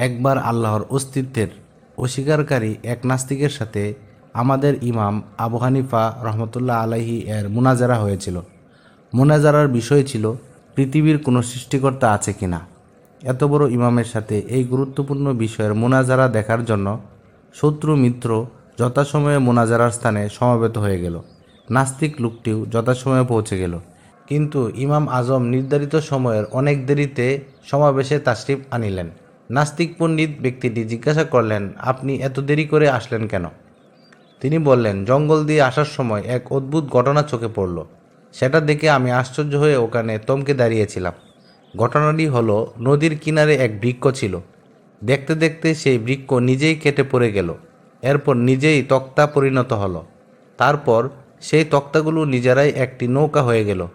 একবার আল্লাহর অস্তিত্বের অস্বীকারী এক নাস্তিকের সাথে আমাদের ইমাম আবু হানিফা রহমতুল্লাহ আলাহি এর মুনাজারা হয়েছিল। মুনাজারার বিষয় ছিল, পৃথিবীর কোনো সৃষ্টিকর্তা আছে কিনা। এত বড় ইমামের সাথে এই গুরুত্বপূর্ণ বিষয়ের মোনাজারা দেখার জন্য শত্রু মিত্র যথাসময়ে মোনাজারার স্থানে সমবেত হয়ে গেল। নাস্তিক লোকটিও যথাসময়ে পৌঁছে গেল। কিন্তু ইমাম আজম নির্ধারিত সময়ের অনেক দেরিতে সমাবেশে তাশরিফ আনিলেন। নাস্তিক পণ্ডিত ব্যক্তিটি জিজ্ঞাসা করলেন, আপনি এত দেরি করে আসলেন কেন? তিনি বললেন, জঙ্গল দিয়ে আসার সময় এক অদ্ভুত ঘটনা চোখে পড়ল। সেটা দেখে আমি আশ্চর্য হয়ে ওখানে তমকে দাঁড়িয়েছিলাম। ঘটনাটি হলো, নদীর কিনারে এক বৃক্ষ ছিল। দেখতে দেখতে সেই বৃক্ষ নিজেই কেটে পড়ে গেল। এরপর নিজেই তক্তা পরিণত হলো। তারপর সেই তক্তাগুলো নিজেরাই একটি নৌকা হয়ে গেল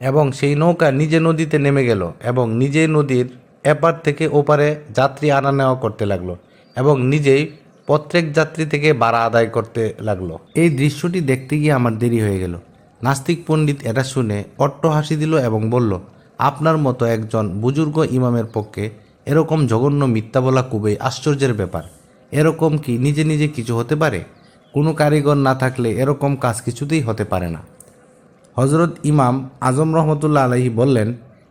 এবং সেই নৌকা নিজে নদীতে নেমে গেল এবং নিজেই নদীর এপার থেকে ওপারে যাত্রী আনা নেওয়া করতে লাগল এবং নিজেই প্রত্যেক যাত্রী থেকে ভাড়া আদায় করতে লাগল। এই দৃশ্যটি দেখতে গিয়ে আমার দেরি হয়ে গেল। নাস্তিক পণ্ডিত এটা শুনে অট্ট হাসি দিল এবং বলল, আপনার মতো একজন বুজুর্গ ইমামের পক্ষে এরকম জঘন্য মিথ্যা বলা খুবই আশ্চর্যের ব্যাপার। এরকম কি নিজে নিজে কিছু হতে পারে? কোনো কারিগর না থাকলে এরকম কাজ কিছুতেই হতে পারে না। হজরত ইমাম আজম রহমতুল্লাহ আলহি বললেন,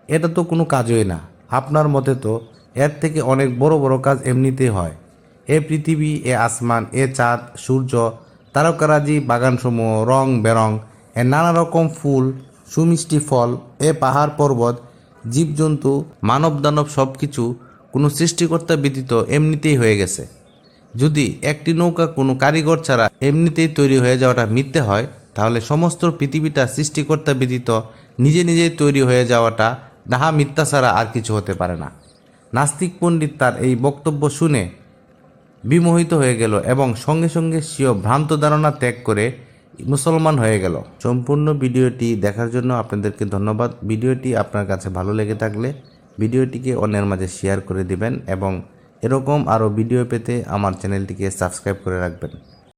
এটা তো কোনো কাজই না। আপনার মতে তো এর থেকে অনেক বড় বড় কাজ এমনিতেই হয়। এ পৃথিবী, এ আসমান, এ চাঁদ, সূর্য, তারকারাজি, বাগানসমূহ, রং বেরং, এ নানা রকম ফুল, সুমিষ্টি ফল, এ পাহাড় পর্বত, জীবজন্তু মানব দানব সব কিছু কোনো সৃষ্টিকর্তা ব্যতীত এমনিতেই হয়ে গেছে। যদি একটি নৌকা কোনো কারিগর ছাড়া এমনিতেই তৈরি হয়ে যাওয়াটা মিথ্যে হয়, তাহলে সমস্ত পৃথিবীটা সৃষ্টিকর্তা ব্যতীত নিজে নিজেই তৈরি হয়ে যাওয়াটা ডাহা মিথ্যা ছাড়া আর কিছু হতে পারে না। নাস্তিক পণ্ডিত তার এই বক্তব্য শুনে বিমোহিত হয়ে গেল এবং সঙ্গে সঙ্গে স্বীয় ভ্রান্ত ধারণা ত্যাগ করে মুসলমান হয়ে গেল। সম্পূর্ণ ভিডিওটি দেখার জন্য আপনাদেরকে ধন্যবাদ। ভিডিওটি আপনার কাছে ভালো লেগে থাকলে ভিডিওটিকে অন্যের মাঝে শেয়ার করে দিবেন এবং এরকম আরও ভিডিও পেতে আমার চ্যানেলটিকে সাবস্ক্রাইব করে রাখবেন।